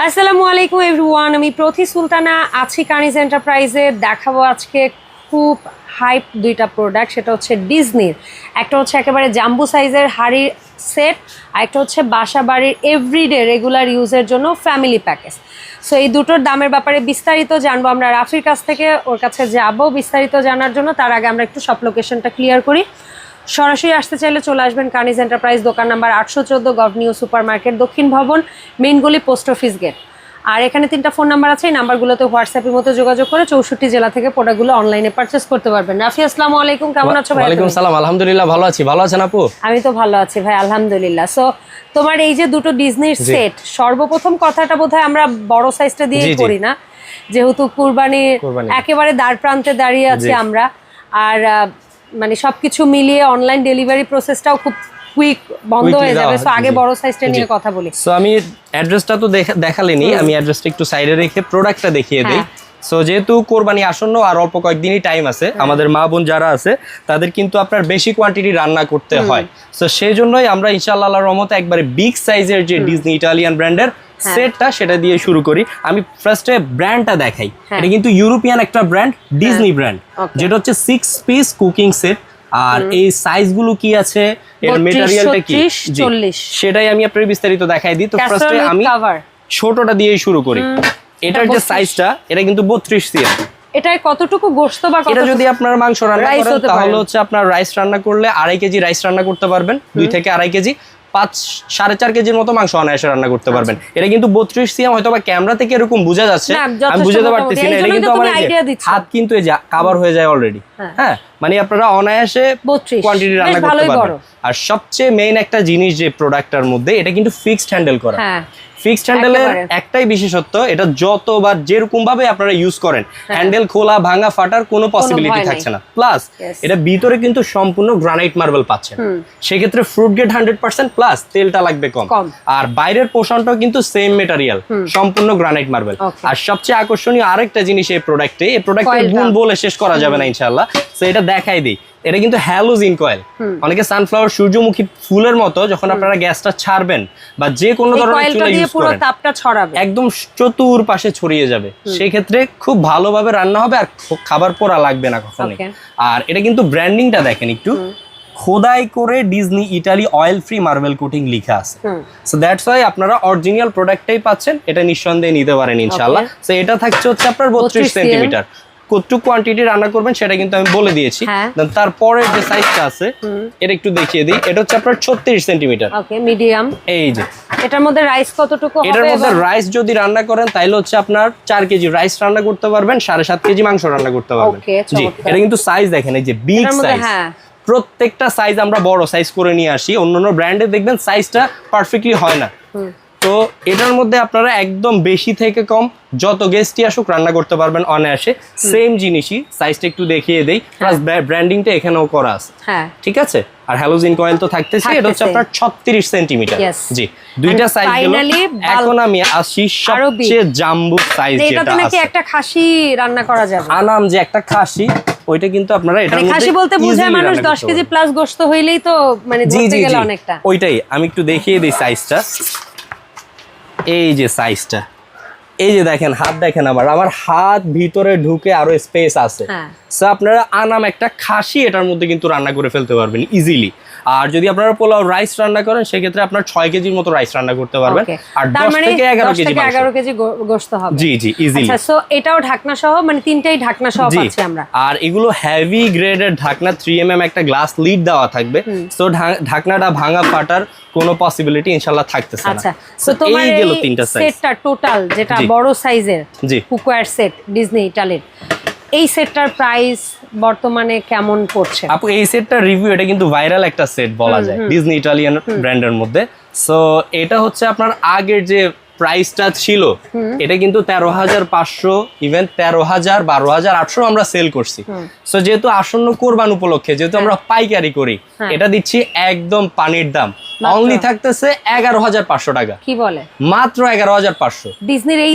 আসসালামু আলাইকুম এভরিওয়ান আমি প্রতি সুলতানা, আছি কানিজ এন্টারপ্রাইজে দেখাবো আজকে খুব হাইপ দুইটা প্রোডাক্ট সেটা হচ্ছে ডিজনির একটা হচ্ছে একেবারে জাম্বু সাইজের হাড়ির সেট আর একটা হচ্ছে বাসা বাড়ির এভরিডে রেগুলার ইউজের জন্য ফ্যামিলি প্যাকেজ সো এই দুটোর দামের ব্যাপারে বিস্তারিত জানব আমরা। রাফির কাছ থেকে ওর কাছে যাব বিস্তারিত জানার জন্য। তার আগে আমরা একটু সব লোকেশনটা ক্লিয়ার করি। সরাসরি আসতে চাইলে চলে আসবেন কানিজ এন্টারপ্রাইজ দোকান নাম্বার আটশো চোদ্দ গভ নিউ সুপার মার্কেট দক্ষিণ ভবন মেইনগুলি পোস্ট অফিস গেট। আর এখানে তিনটা ফোন নাম্বার আছে এই নাম্বারগুলোতে হোয়াটসঅ্যাপের মতো যোগাযোগ করে চৌষট্টি জেলা থেকে প্রোডাক্টগুলো অনলাইনে পারচেস করতে পারবেন। রাফি আসসালামু আলাইকুম কেমন আছো ভাই ওয়ালাইকুম? সালাম আলহামদুলিল্লাহ ভালো আছি। ভালো আছেন আপু? আমি তো ভালো আছি ভাই আলহামদুলিল্লাহ। সো তোমার এই যে দুটো ডিজনির সেট সর্বপ্রথম কথাটা বোধহয় আমরা বড় সাইজটা দিয়ে। করি না। যেহেতু কুরবানি। একেবারে দ্বার প্রান্তে দাঁড়িয়ে আছি আমরা। আর মানে সবকিছু মিলিয়ে অনলাইন ডেলিভারি প্রসেসটাও খুব কুইক বন্ধ হয়ে যাবে। সো আগে। বড় সাইজটা নিয়ে কথা বলি। সো আমি অ্যাড্রেসটা তো দেখালেনি আমি অ্যাড্রেসটা একটু সাইডে রেখে প্রোডাক্টটা দেখিয়ে দিই। হ্যাঁ। সো যেহেতু কোরবানি আসন্ন আর অল্প কয়েকদিনই টাইম আছে হ্যাঁ। আমাদের মা বোন যারা আছে তাদের কিন্তু আপনার বেশি কোয়ান্টিটি রান্না করতে হয়। সো সেই জন্যই আমরা ইনশাআল্লাহ আল্লাহর রহমতে একবারে বিগ সাইজের যে ডিজনি ইটালিয়ান ব্র্যান্ডের। সেটটা সেটা দিয়ে শুরু করি। আমি ফার্স্টে ব্র্যান্ডটা দেখাই। হ্যাঁ। এটা কিন্তু ইউরোপিয়ান একটা ব্র্যান্ড ডিজনি ব্র্যান্ড যেটা হচ্ছে সিক্স পিস কুকিং সেট আর এই সাইজগুলো কি আছে? এর 32, মেটেরিয়ালটা কি? 36, জি। 40 সেটাই আমি আপনার বিস্তারিত দেখাই দিই। তো ফার্স্টে আমি ছোটটা দিয়েই শুরু করি। এটার যে সাইজটা এটা কিন্তু বত্রিশ সিএম এটায় কতটুকু গোশত বা এটা যদি আপনার মাংস রান্না করেন তাহলে হচ্ছে আপনার রাইস রান্না করলে আড়াই কেজি রাইস রান্না করতে পারবেন দুই থেকে আড়াই কেজি পাঁচ সাড়ে চার কেজির মতো মাংস অনায়াসে রান্না করতে পারবেন। এটা কিন্তু বত্রিশ সিএম হয়তো বা ক্যামেরা থেকে এরকম বোঝা যাচ্ছে আমি বুঝাতে পারতেছি না এটা কিন্তু আমার। হাত কিন্তু এই যে কাভার হয়ে যায় অলরেডি হ্যাঁ। হ্যাঁ মানে আপনারা অনায়াসে 32 কোয়ান্টিটি রান্না করতে পারবেন। আর সবচেয়ে মেইন একটা জিনিস যে প্রোডাক্টটার মধ্যে এটা কিন্তু ফিক্সড হ্যান্ডেল করা। হ্যাঁ। ফিক্সড হ্যান্ডেলের একটাই বিশেষত্ব এটা যতবার যেরকম ভাবে আপনারা ইউজ করেন হ্যান্ডেল খোলা ভাঙা ফাটার কোনো পসিবিলিটি থাকছে না। প্লাস এটা ভিতরে কিন্তু সম্পূর্ণ গ্রানাইট মার্বেল পাচ্ছেন। সেক্ষেত্রে fruit gate hundred percent plus তেলটা লাগবে কম। আর বাইরের পোষণটাও কিন্তু সেম মেটারিয়াল সম্পূর্ণ গ্রানাইট মার্বেল আর সবচেয়ে আকর্ষণীয় আরেকটা জিনিস এই প্রোডাক্টে এই প্রোডাক্টের। গুণ বলে শেষ করা যাবে না ইনশাআল্লাহ। তো এটা দেখাই দিই। এটা কিন্তু হ্যালোজিন কয়েল অনেকে সানফ্লাওয়ার সূর্যমুখী ফুলের মতো যখন আপনারা গ্যাসটা ছাড়বেন বা যে কোনো ধরনের চুলা ইউজ করেন তাপটা ছড়াবে। একদম চতুর পাশে ছড়িয়ে যাবে। সেক্ষেত্রে খুব ভালোভাবে রান্না হবে আর খাবার পোড়া লাগবে না কখনোই. আর এটা কিন্তু ব্র্যান্ডিংটা দেখেন একটু। খোদাই করে Disney Italy oil free marble coating লিখা আছে। সো দ্যাটস ওয়াই আপনারা অরিজিনাল প্রোডাক্টটাই পাচ্ছেন এটা নিঃসন্দেহে নিতে পারেন ইনশাআল্লাহ। সো এটা থাকছে হচ্ছে আপনার বত্রিশ সেন্টিমিটার কতটুকু কোয়ান্টিটি রান্না করবেন সেটা কিন্তু আমি বলে দিয়েছি। হ্যাঁ। তারপরের যে সাইজটা আছে এটা একটু দেখিয়ে দিই। এটা হচ্ছে আপনার ছত্রিশ সেন্টিমিটার ওকে মিডিয়াম এই যে। এটার মধ্যে রাইস কতটুকু এটার মধ্যে রাইস যদি রান্না করেন তাহলে হচ্ছে আপনার চার কেজি রাইস রান্না করতে পারবেন সাড়ে সাত কেজি মাংস রান্না করতে পারবেন। জি এটা কিন্তু সাইজ দেখেন এই যে বিগ সাইজ হ্যাঁ। প্রত্যেকটা সাইজ আমরা বড় সাইজ করে নিয়ে আসি। অন্যান্য ব্র্যান্ডে দেখবেন সাইজটা পারফেক্টলি হয় না। তো এটার মধ্যে আপনারা একদম বেশি থেকে কম যত গেস্টই আসুক রান্না করতে পারবেন অনায়াসে। সেম জিনিসই সাইজটা একটু দেখিয়ে দেই। প্লাস ব্র্যান্ডিংটা এখানেও করা আছে। হ্যাঁ। ঠিক আছে? আর হ্যালোজিন কয়েল তো থাকতেছে এটা হচ্ছে আপনার ছত্রিশ সেন্টিমিটার জি। দুইটা সাইজ bulk- এখন আমি আসি সবচেয়ে জাম্বু সাইজ যে এটাতে যেটা নাকি একটা খাসি রান্না করা যাবে। আনাম যে একটা খাসি ওইটা কিন্তু আপনারা এটার মানে মধ্যে খাসি বলতে বোঝায় মানুষ রান্না দশ করতে কেজি প্লাস গোস্ত হইলেই তো মানে ধরতে গেলে অনেকটা। ওইটাই আমি একটু দেখিয়ে দিই সাইজটা এই যে সাইজটা এই যে দেখেন হাত দেখেন আমার। আমার হাত ভিতরে ঢুকে আরও স্পেস আছে। হ্যাঁ। সো আপনারা আনাম একটা খাসি এটার মধ্যে কিন্তু রান্না করে ফেলতে পারবেন ইজিলি আর যদি আপনারা পোলাও রাইস রান্না করেন সেক্ষেত্রে আপনার ছয় কেজির মতো রাইস রান্না করতে পারবেন। আর দশ মানে থেকে এগারো কেজি। এগারো কেজি গোস্ত হবে। জি জি ইজিলি আচ্ছা সো এটাও ঢাকনা সহ মানে তিনটাই ঢাকনা সহ পাচ্ছি আমরা। আর এগুলো হেভি গ্রেডের ঢাকনা থ্রি এম একটা গ্লাস লিড দেওয়া থাকবে। সো ঢাকনাটা ভাঙা ফাটার কোনো পসিবিলিটি ইনশাল্লাহ থাকতেছে না। আচ্ছা সো তোমার এই গেল তিনটা সাইজ সেটটা টোটাল যেটা বড় সাইজের জি। কুকওয়্যার সেট ডিজনি ইটালির এই সেটটার প্রাইস বর্তমানে কেমন পড়ছে? আপু এই সেটটা রিভিউ এটা কিন্তু ভাইরাল একটা সেট বলা যায় ডিজনি ইটালিয়ান ব্র্যান্ডের মধ্যে। সো এটা হচ্ছে আপনার আগের যে প্রাইসটা ছিল এটা কিন্তু তেরো হাজার পাঁচশো ইভেন তেরো হাজার বারো হাজার আটশো আমরা সেল করছি। সো যেহেতু আসন্ন কোরবান উপলক্ষে যেহেতু আমরা পাইকারি করি হ্যাঁ। এটা দিচ্ছি একদম পানির দাম? অনলি থাকতেছে এগারো হাজার পাঁচশো টাকা। কি বলে? মাত্র এগারো হাজার পাঁচশো। ডিজনির এই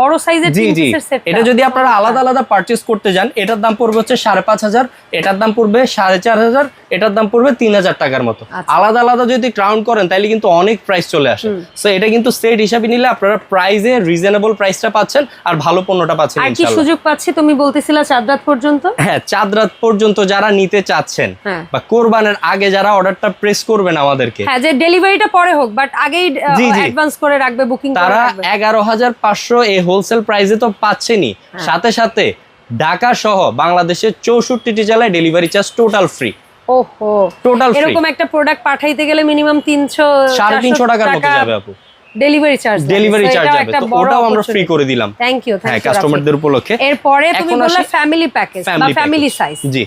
বড় সাইজের জি জি। এটা যদি আপনারা আলাদা আলাদা পারচেস করতে যান এটার দাম পড়বে হচ্ছে সাড়ে পাঁচ হাজার এটার দাম পড়বে সাড়ে চার হাজার এটার দাম পড়বে তিন হাজার টাকার মতো। আচ্ছা। আলাদা আলাদা যদি ক্রাউন করেন তাহলে কিন্তু অনেক প্রাইস চলে আসে। সো এটা কিন্তু সেট হিসাবে নিলে আপনারা প্রাইসে রিজনেবল প্রাইসটা পাচ্ছেন আর ভালো পণ্যটা পাচ্ছেন আর কি সুযোগ পাচ্ছি? তুমি বলতেছিলা চাঁদ রাত পর্যন্ত? হ্যাঁ চাঁদ রাত পর্যন্ত যারা নিতে চাচ্ছেন হ্যাঁ। বা কোরবানের আগে যারা অর্ডারটা প্রেস করবেন আমাদেরকে হ্যাঁ যে ডেলিভারিটা পরে হোক বাট আগেই। অ্যাডভান্স করে রাখবে বুকিং তারা রাখবে। এগারো হাজার পাঁচশো এই হোলসেল প্রাইসে তো পাচ্ছেনই। হ্যাঁ। সাথে সাথে ঢাকা সহ বাংলাদেশের চৌষট্টিটি জেলায় ডেলিভারি চার্জ টোটাল ফ্রি ওহো। টোটাল ফ্রি এরকম একটা প্রোডাক্ট পাঠাইতে গেলে মিনিমাম তিনশো সাড়ে তিনশো টাকার মতো যাবে আপু। ডেলিভারি চার্জ ডেলিভারি চার্জ যাবে। তো ওটাও আমরা ফ্রি করে দিলাম। থ্যাংক ইউ হ্যাঁ কাস্টমারদের উপলক্ষে। এরপরে তুমি বললে ফ্যামিলি প্যাকেজ বা ফ্যামিলি সাইজ জি।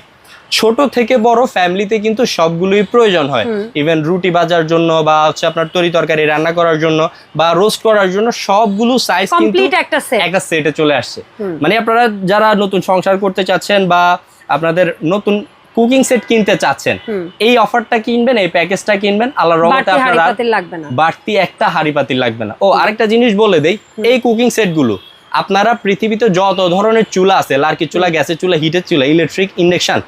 ছোট থেকে বড় ফ্যামিলিতে কিন্তু সবগুলোই প্রয়োজন হয়। ইভেন রুটি ভাজার জন্য বা হচ্ছে আপনার তরি তরকারি রান্না করার জন্য বা রোস্ট করার জন্য সবগুলো সাইজ কিন্তু একটা সেট চলে আসছে। মানে আপনারা যারা নতুন সংসার করতে চাচ্ছেন বা আপনাদের নতুন কুকিং সেট কিনতে চাচ্ছেন এই অফারটা কিনবেন এই প্যাকেজটা কিনবেন আল্লাহর রহমতে আপনারা বাড়তি একটা হাড়ি পাতিল লাগবে না। ও আরেকটা জিনিস বলে দেই এই কুকিং সেটগুলো আপনারা পৃথিবীতে যত ধরনের চুলা আছে লার্কির চুলা গ্যাসের চুলা হিটের চুলা ইলেকট্রিক ইন্ডাকশন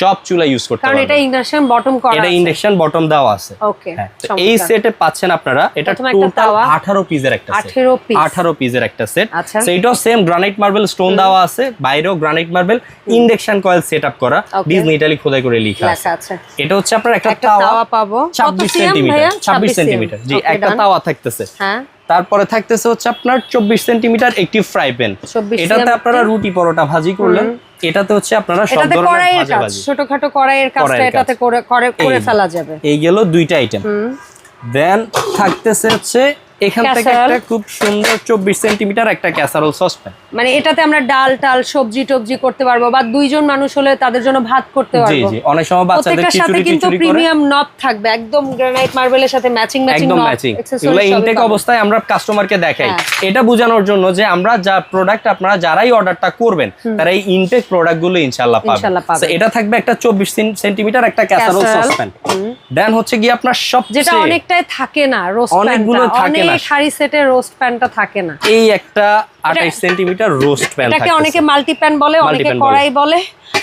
সব চুলা ইউজ করতে কারণ এটা ইন্ডাকশন বটম করা এটা ইন্ডাকশন বটম দেওয়া আছে। ওকে হ্যাঁ, এই সেটে পাচ্ছেন আপনারা এটা একটা টোটাল তাওয়া। 18 পিসের একটা সেট 18 piece। 18 পিসের একটা সেট আচ্ছা। সেইটাও সেম গ্রানাইট মার্বেল স্টোন দেওয়া আছে বাইরেও granite marble induction coil setup করা. ডিজনি ইটালি খোদাই করে লেখা আছে। এটা হচ্ছে আপনার একটা তাওয়া। পাবো। 26 সিএম সেন্টিমিটার ভাইয়া? 26 সেন্টিমিটার জি একটা। তাওয়া থাকতেছে। হ্যাঁ। তারপরে থাকতেছে হচ্ছে আপনার চব্বিশ সেন্টিমিটার একটি ফ্রাই প্যান। এটাতে আপনারা রুটি পরোটা ভাজি করলেন। এটাতে হচ্ছে আপনারা সব ধরনের ছোটখাটো কড়াইয়ের কাজটা এটাতে করে করে করে ফেলা যাবে। এই গেল দুইটা আইটেম দেন থাকতেছে হচ্ছে এখান থেকে একটা খুব সুন্দর চব্বিশ সেন্টিমিটার একটা ক্যাসারোল সসপ্যান। মানে এটাতে আমরা ডাল টাল সবজি টবজি করতে পারব বা দুইজন মানুষ হলে তাদের জন্য ভাত করতে পারব। জি অনেক সময় বাচ্চাদের সাথে খিচুড়ি কিন্তু প্রিমিয়াম নব থাকবে একদম গ্রানাইট মার্বেলের সাথে ম্যাচিং ম্যাচিং একদম ম্যাচিং এগুলো ইনটেক অবস্থায় আমরা কাস্টমারকে দেখাই। হ্যাঁ। এটা বোঝানোর জন্য যে আমরা যা প্রোডাক্ট আপনারা যারাই অর্ডারটা করবেন তারা এই ইনটেক প্রোডাক্টগুলো ইনশাল্লাহ পাবেন এটা থাকবে একটা চব্বিশ সেন্টিমিটার একটা ক্যাসারোল সসপ্যান। দেন হচ্ছে কি আপনার সব যেটা অনেকটাই থাকে না রোস্ট অনেকগুলো থাকে অনেক হাড়ি রোস্ট প্যানটা থাকে না। এই একটা আঠাইশ সেন্টিমিটার রোস্ট প্যান এটাকে অনেকে মাল্টি প্যান বলে অনেকে কড়াই বলে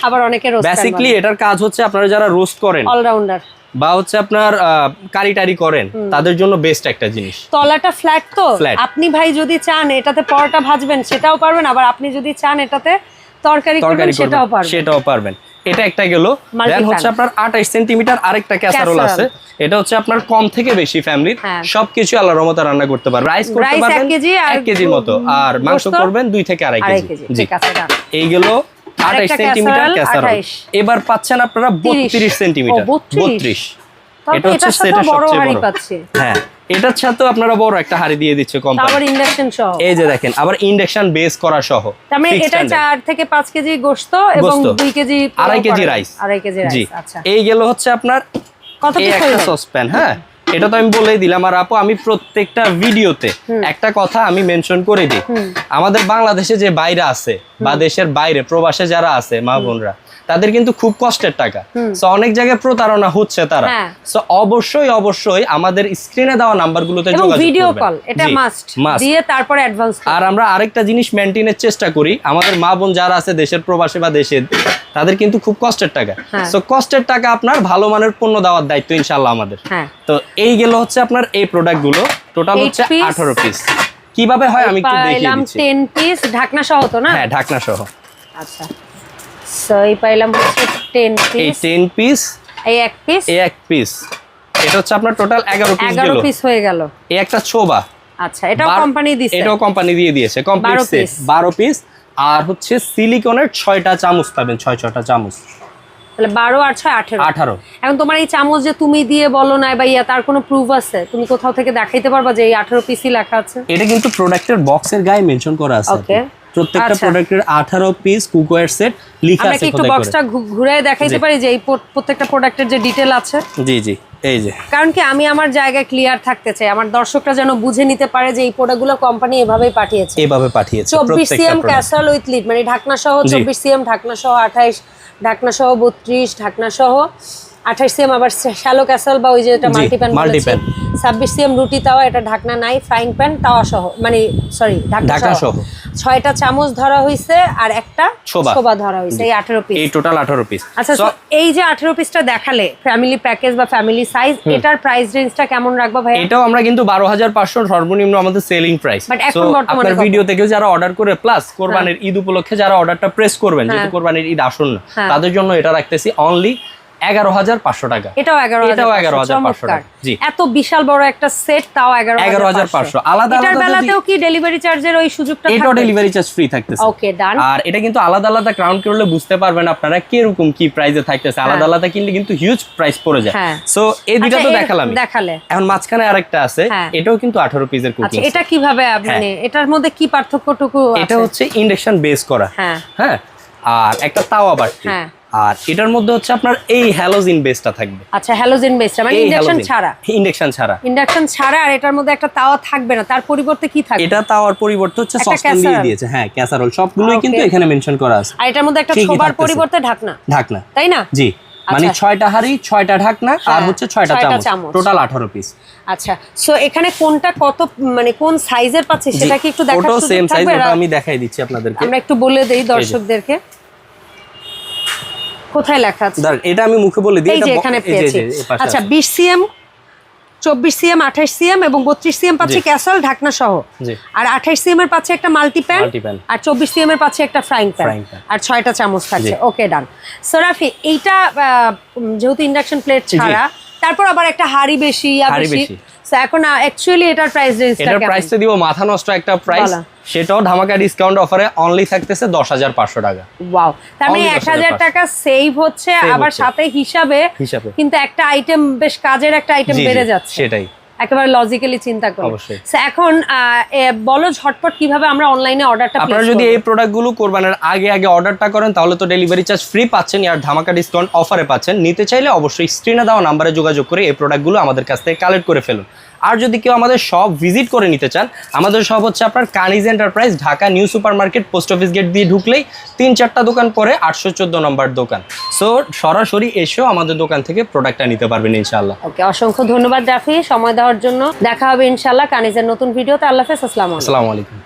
আবার অনেকে রোস্ট প্যান বেসিক্যালি এটার কাজ হচ্ছে আপনারা যারা রোস্ট করেন অলরাউন্ডার বা হচ্ছে আপনার কারি টারি করেন তাদের জন্য বেস্ট একটা জিনিস। তলাটা ফ্ল্যাট তো। আপনি ভাই যদি চান এটাতে পরোটা ভাজবেন সেটাও পারবেন আবার আপনি যদি চান এটাতে তরকারি করবেন সেটাও পারবেন। সেটাও পারবেন। এটা একটা গেল। দেন হচ্ছে আপনার আঠাইশ সেন্টিমিটার আরেকটা ক্যাসারোল আছে। এটা হচ্ছে আপনার কম থেকে বেশি ফ্যামিলির। সবকিছু আল্লাহ রহমতে রান্না করতে পারবেন রাইস করতে পারবেন কেজি আর এক কেজির মতো। আর মাংস করবেন দুই থেকে আড়াই আড়াই কেজি। কেজি। জি। এইগুলো আঠাইশ আরেকটা সেন্টিমিটার ক্যাসারোল এবার পাচ্ছেন আপনারা বত্রিশ সেন্টিমিটার। 32 বত্রিশ। এটা হচ্ছে সেটা সবচেয়ে বড়। হ্যাঁ। এটার সাথেও আপনারা বড় একটা হাড়ি দিয়ে দিচ্ছে কোম্পানি আবার ইন্ডাকশন সহ। এই যে দেখেন আবার ইন্ডাকশন বেস করা সহ। মানে এটা standard। চার থেকে পাঁচ কেজি গোস্ত এবং গোস্ত। দুই কেজি পোলাও আড়াই কেজি রাইস আড়াই কেজি রাইস আচ্ছা। এই গেল হচ্ছে আপনার কত একটা সসপ্যান হ্যাঁ? এটা তো আমি বলেই দিলাম। আর আপু আমি প্রত্যেকটা ভিডিওতে একটা কথা আমি মেনশন করে দিই। আমাদের বাংলাদেশে যে বাইরে আছে বা দেশের বাইরে প্রবাসে যারা আছে মা বোনরা তাদের কিন্তু খুব কষ্টের টাকা। সো অনেক জায়গায় প্রতারণা হচ্ছে তারা। হ্যাঁ। সো অবশ্যই অবশ্যই আমাদের স্ক্রিনে দেওয়া নাম্বারগুলোতে যোগাযোগ ভিডিও কল এটা মাস্ট দিয়ে তারপরে অ্যাডভান্স আর আমরা আরেকটা জিনিস মেনটেনের চেষ্টা করি। আমাদের মা বোন যারা আছে দেশের প্রবাসে বা দেশে তাদের কিন্তু খুব কষ্টের টাকা। হ্যাঁ। সো কষ্টের টাকা আপনার ভালো মানের পণ্য দেওয়ার দায়িত্ব ইনশাল্লাহ আমাদের। হ্যাঁ। তো এই গেল হচ্ছে আপনার এই প্রোডাক্টগুলো। টোটাল হচ্ছে piece। আঠারো পিস কীভাবে হয় আমি একটু দেখিয়ে পাইলাম দিচ্ছি। টেন পিস ঢাকনা সহ তো না? হ্যাঁ ঢাকনা সহ। আচ্ছা। সো এই পাইলাম হচ্ছে টেন এই পিস টেন পিস এই এক পিস এই এক পিস এটা হচ্ছে আপনার টোটাল এগারো পিস এগারো গেল পিস হয়ে গেল। এই একটা ছোবা। আচ্ছা এটাও কোম্পানি দিচ্ছে এটাও কোম্পানি দিয়ে দিয়েছে। Complete 12 set piece। বারো পিস আর হচ্ছে সিলিকনের ছয়টা চামচ পাবেন ছয় ছয়টা চামচ। তাহলে বারো আর ছয় আঠেরো। আঠারো। এখন তোমার এই চামচ যে তুমি দিয়ে বলো না বা ইয়া তার কোনো প্রুফ আছে? তুমি কোথাও থেকে দেখাইতে পারবা যে এই আঠেরো পিসই লেখা আছে? এটা কিন্তু প্রোডাক্টের বক্সের গায়ে মেনশন করা আছে Okay. প্রত্যেকটা আচ্ছা। প্রোডাক্টের আঠারো পিস কুকওয়্যার সেট লেখা আছে একটু বক্সটা ঘুরে দেখাইতে পারি যে এই প্রত্যেকটা প্রোডাক্টের যে ডিটেল আছে জি জি এই যে কারণ কি আমি আমার জায়গায় ক্লিয়ার থাকতে চাই আমার দর্শকরা যেন বুঝে নিতে পারে যে এই প্রোডাক্টগুলো কোম্পানি এভাবেই পাঠিয়েছে এভাবে পাঠিয়েছে চব্বিশ প্রত্যেকটা CM product। Casserole with lid মানে ঢাকনা সহ জি। চব্বিশ সিএম ঢাকনা সহ আঠাইশ ঢাকনা সহ বত্রিশ ঢাকনা সহ আঠাশ সিএম আবার শ্যালো ক্যাসেল বা ওই যে এটা জি, মাল্টি প্যান multi ছাব্বিশ সিএম রুটি তাওয়া এটা ঢাকনা নাই ফ্রাইং প্যান তাওয়া সহ মানে সরি ঢাকনা সহ। ছয়টা চামচ ধরা হয়েছে আর একটা। ছোবা ধরা হয়েছে এই আঠেরো পিস এই টোটাল আঠারো পিস আচ্ছা এই যে আঠেরো পিসটা দেখালে ফ্যামিলি প্যাকেজ বা ফ্যামিলি সাইজ এটার প্রাইস রেঞ্জটা কেমন রাখব ভাই এটাও আমরা কিন্তু বারো হাজার পাঁচশো সর্বনিম্ন আমাদের সেলিং প্রাইস But এখন বর্তমানে ভিডিও থেকে যারা অর্ডার করে প্লাস কোরবানির ঈদ উপলক্ষে যারা অর্ডারটা প্রেস করবেন যেহেতু কোরবানির ঈদ আসন্ন হ্যাঁ। তাদের জন্য এটা রাখতেছি অনলি এগারো হাজার পাঁচশো টাকা। এটাও এগারো এটাও 11,500 টাকা, জি। এত বিশাল বড় একটা সেট তাও এগারো 11,500 আলাদা এটার আলাদা বেলাতেও কি ডেলিভারি চার্জের ওই সুযোগটা এটাও ডেলিভারি চার্জ ফ্রি থাকতেছে। ওকে ডান আর এটা কিন্তু আলাদা আলাদা করলে বুঝতে পারবেন আপনারা কীরকম কি প্রাইসে থাকতেছে। আলাদা আলাদা কিনলে কিন্তু হিউজ প্রাইস পড়ে যায়। হ্যাঁ। সো এই দুইটা তো দেখালাম। দেখালে। এখন মাঝখানে আরেকটা আছে। হ্যাঁ। এটাও কিন্তু আঠারো পিসের আচ্ছা এটা কীভাবে মানে এটার মধ্যে কি পার্থক্যটুকু এটা হচ্ছে ইন্ডাকশন বেস করা। হ্যাঁ। হ্যাঁ। আর একটা তাওয়া বাটি। হ্যাঁ। আর এটার মধ্যে হচ্ছে আপনার এই হ্যালোজিন বেসটা থাকবে। আচ্ছা হ্যালোজেন বেসটা মানে ইন্ডাকশন ছাড়া? ইন্ডাকশন ছাড়া। ইন্ডাকশন ছাড়া আর এটার মধ্যে একটা তাওয়া থাকবে না তার পরিবর্তে কি থাকবে? এটা তাওয়ার পরিবর্তে হচ্ছে সসপ্যান দিয়ে দিয়েছে হ্যাঁ ক্যাসারোল সবগুলোই কিন্তু এখানে মেনশন করা আছে। আর এটার মধ্যে একটা ছোবার পরিবর্তে ঢাকনা। ঢাকনা। তাই না? জি মানে আচ্ছা। ছয়টা হাড়ি ছয়টা ঢাকনা আর হ্যাঁ, হচ্ছে ছয়টা ছয়টা চামচ চামচ। টোটাল আঠারো পিস আচ্ছা সো এখানে কোনটা কত মানে কোন সাইজের পাচ্ছি সেটা কি একটু দেখার ওটাও সেম সাইজ ওটা আমি দেখাই দিচ্ছি আপনাদেরকে। আমরা একটু বলে দেই দর্শকদেরকে। কোথায় লেখা আছে? এটা আমি মুখে বলে দিই এই এটা যে এখানে পেয়েছি। আচ্ছা আছে। বিশ সিএম চব্বিশ সিএম আঠাশ সিএম এবং বত্রিশ সিএম পাচ্ছে ক্যাসল ঢাকনা সহ। জি। আর আঠাশ সিএম এর পাচ্ছে একটা মাল্টি প্যান আর চব্বিশ সিএম এর পাচ্ছে একটা ফ্রাইং প্যান আর ছয়টা চামচ থাকছে। ওকে ডান সোরাফি এইটা যেহেতু ইন্ডাকশন প্লেট ছাড়া তারপর আবার একটা হাড়ি বেশি বেশি। এখন অ্যাকচুয়ালি এটার প্রাইস রেঞ্জটা এটার প্রাইসটা দিব মাথা নষ্ট একটা প্রাইস সেটাও ধামাকা ডিসকাউন্ট অফারে অনলি থাকতেছে দশ হাজার পাঁচশো টাকা। ওয়াও তার মানে এক হাজার টাকা সেভ হচ্ছে আবার সাথে হিসাবে। কিন্তু একটা আইটেম বেশ কাজের একটা আইটেম বেড়ে যাচ্ছে। সেটাই। একেবারে লজিক্যালি চিন্তা করি। অবশ্যই। এখন বলো ঝটপট কীভাবে আমরা অনলাইনে অর্ডারটা আপনারা যদি এই প্রোডাক্টগুলো আর আগে আগে অর্ডারটা করেন তাহলে তো ডেলিভারি চার্জ ফ্রি পাচ্ছেন আর ধামাকা ডিসকাউন্ট অফারে পাচ্ছেন। নিতে চাইলে অবশ্যই স্ক্রিনে দেওয়া নাম্বারে যোগাযোগ করে এই প্রোডাক্টগুলো আমাদের কাছ থেকে কালেক্ট করে ফেলুন। আর যদি কেউ আমাদের শপ ভিজিট করে নিতে চান আমাদের শপ হচ্ছে আপনার Kaniz enterprise Dhaka new super market post office gate দিয়ে ঢুকলেই তিন চারটা দোকান পরে আটশো চোদ্দ নম্বর দোকান। সো সরাসরি এসেও আমাদের দোকান থেকে প্রোডাক্টটা নিতে পারবেন ইনশাল্লাহ ওকে অসংখ্য ধন্যবাদ রাফি। সময় দেওয়ার জন্য দেখা হবে ইনশাল্লাহ কানিজের নতুন ভিডিওতে আল্লাহ হাফেজ আসসালামু আলাইকুম।